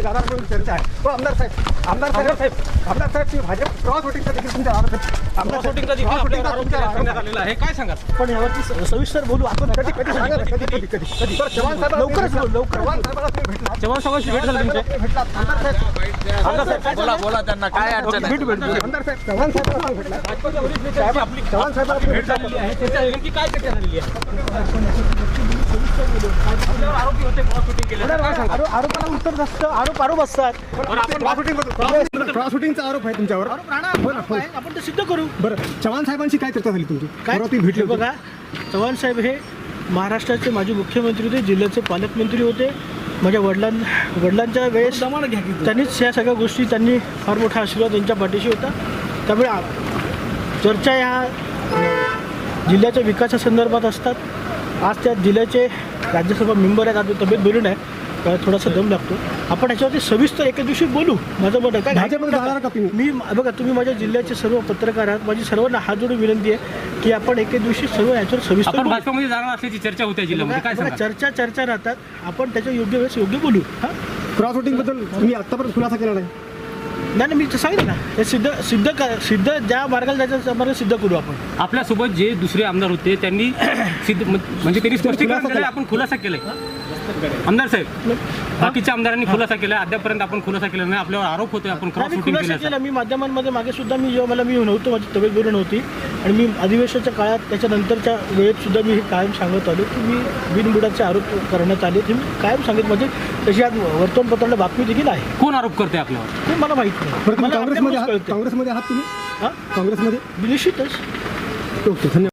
चर्चा आहे. हो आमदार साहेब. आमदार साहेब. आमदार साहेब. तुम्ही भाजप क्रॉस वोटिंगचा देखील तुमच्या. आमदार साहेब, शूटिंगचा देखील आपल्यावर आरोप करण्यात. आलेला आहे. काय सांगाल? पण यावरती स- सविस्तर बोलू आपण. कधी कधी सांगा ना, कधी कधी कधी कधी? सर चव्हाण साहेब लवकरच बोलू, लवकरच चव्हाण साहेबाला तुम्ही भेटला चव्हाण साहेबांशी भेट झाली तुमची. भेटला आमदार साहेब. आमदार साहेब. काय बोला बोला त्यांना काय अडचण आहे? आमदार साहेब चव्हाण साहेबाला तुम्ही भेटला भाजपच्या वरिष्ठ नेत्यांची आपली चव्हाण साहेबाला तुम्ही भेट भेटला झालेली आहे. त्याच्या नेमकी काय चर्चा झालेली आहे? आपल्यावर आरोपी होते क्रॉस शूटिंग केलं. आरो- आरोपाला उत्तर असतं आरोप आरोप असतात बरं आपण क्रॉस वोटिंग क्रॉस वोटिंगचा आरोप आहे तुमच्यावर. आपण ते सिद्ध करू. बरं चव्हाण साहेबांशी काय चर्चा झाली तुमची? काय? भेटले हे. बघा चव्हाण साहेब हे महाराष्ट्राचे माजी मुख्यमंत्री होते जिल्ह्याचे पालकमंत्री होते. माझ्या वडिलां वडिलांच्या वेळेस त्यांनीच या सगळ्या गोष्टी त्यांनी फार मोठा आशीर्वाद त्यांच्या पाठीशी होता. त्यामुळे चर्चा ह्या जिल्ह्याच्या विकासासंदर्भात असतात. आज त्या जिल्ह्याचे राज्यसभा मेंबर आहेत आता तब्येत बरी नाही. त्याला थोडासा दम लागतो. आपण ह्याच्यावरती सविस्तर एका दिवशी बोलू. माझं मत आहे. काय भाजपमध्ये जाणार का तुम्ही? मी बघा तुम्ही माझ्या जिल्ह्याचे सर्व पत्रकार आहात. माझी सर्वांना हात जोडून विनंती आहे की आपण एके दिवशी सर्व याच्यावर सविस्तर आपण बोलू. भाजपमध्ये जाणार असल्याची चर्चा होते जिल्ह्यामध्ये. काय चर्चा चर्चा राहतात. आपण त्याच्या योग्य वेळेस योग्य बोलू. हा? क्रॉस वोटिंगबद्दल तुम्ही आतापर्यंत खुलासा केला नाही. नाही नाही, मी सांगितलं ना. हे सिद्ध सिद्ध क- सिद्ध ज्या मार्गाला जायचं त्या मार्गाला सिद्ध करू आपण. आपल्यासोबत जे दुसरे आमदार होते त्यांनी सिद्ध म्हणजे त्यांनी स्पष्टीकरण केलं. आपण खुलासा केलाय. आमदार साहेब बाकीच्या आमदारांनी खुलासा केलाय अद्यापर्यंत आपण खुलासा केला नाही. आपल्यावर आरोप होते आपण क्रॉस केलं केला. मी माध्यमांमध्ये मागे सुद्धा मी जेव्हा मला मी नव्हतो माझी तब्येत बरी नव्हती. आणि मी अधिवेशनाच्या काळात त्याच्यानंतरच्या वेळेत सुद्धा मी हे कायम सांगत आलो की मी बिनबुडाचे आरोप करण्यात आले. ते मी कायम सांगित म्हणजे तशी आज वर्तमानपत्राला बातमी देखील आहे. कोण आरोप करते आपल्यावर? ते मला माहीत नाही. मला काँग्रेसमध्ये आहात. कळतं. काँग्रेसमध्ये आहात तुम्ही? हा? काँग्रेसमध्ये? निश्चितच. ओके धन्यवाद.